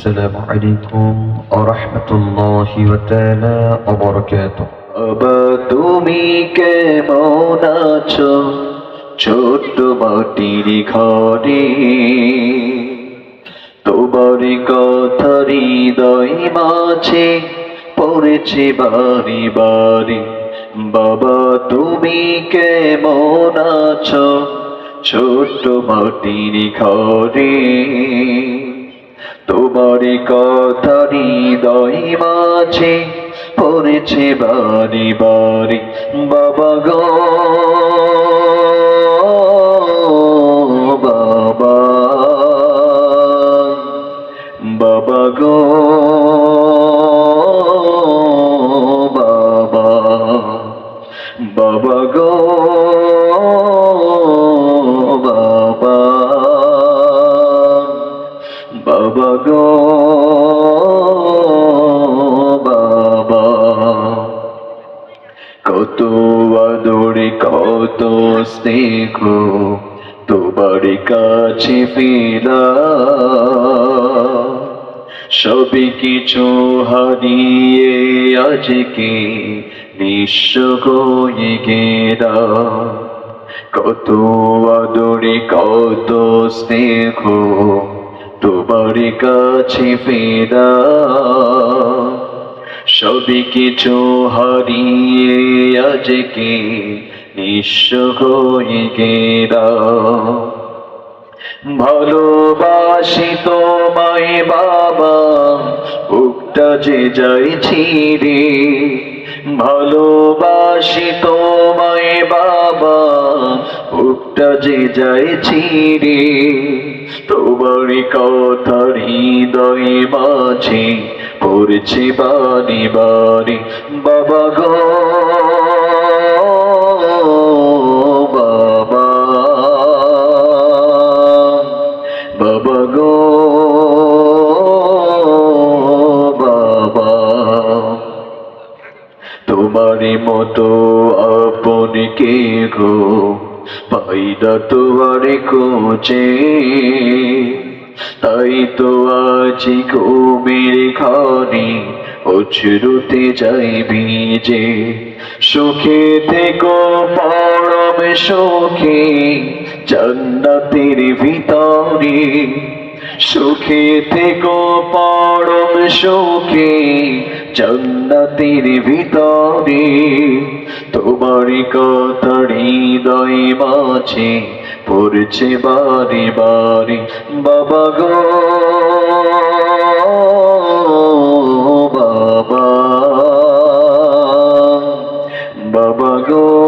السلام عليكم ورحمة الله وتعالى وبركاته বাবা তুমি কেমন আছো ছোট্ট মাটির ঘরে তোমার কথা হৃদয় মাঝে পড়েছে বাড়ি বাড়ি বাবা তুমি কেমন আছো ছোট্ট মাটির ঘরে তোমার কথা হৃদয় মাঝে পড়েছে বাড়ি বাড়ি বাবা গো বাবা। বাবা গো। বাবা বাবা কত আদরে কত স্নেহ তোমার কাছে ফেরা সবই কিছু হারিয়ে আজকে নিঃস্ব হয়ে গেরা কত আদরে কত স্নেহ তোমার কাছে ফেরা। সবই কিছু হারিয়ে আজকে নিঃস্ব হয়ে গেরা। ভালোবাসি তোমায় বাবা, বুকটা যে যাইছি রে ভালোবাসি তোমায় বাবা, বুকটা যে যাইছি রে তোমার কথা হৃদয় মাঝে পড়ছে বাড়ি বাড়ি বাবা গো, বাবা। বাবা গো, বাবা। তোমারই মতো আপন কে গো? পাইদা তোমার কোচে, তাই তো আজ ঘুমের ঘরে অছরুতে যাইবি যে সুখে থেকো পরম সুখে, জান্নাতের ভিতরে। সুখে থেকো পরম সুখে জন্নতির ভিতরে তোমারই কথারি দই বাঁচে পড়ছে বারে বারে বাবা গো বাবা বাবা গো।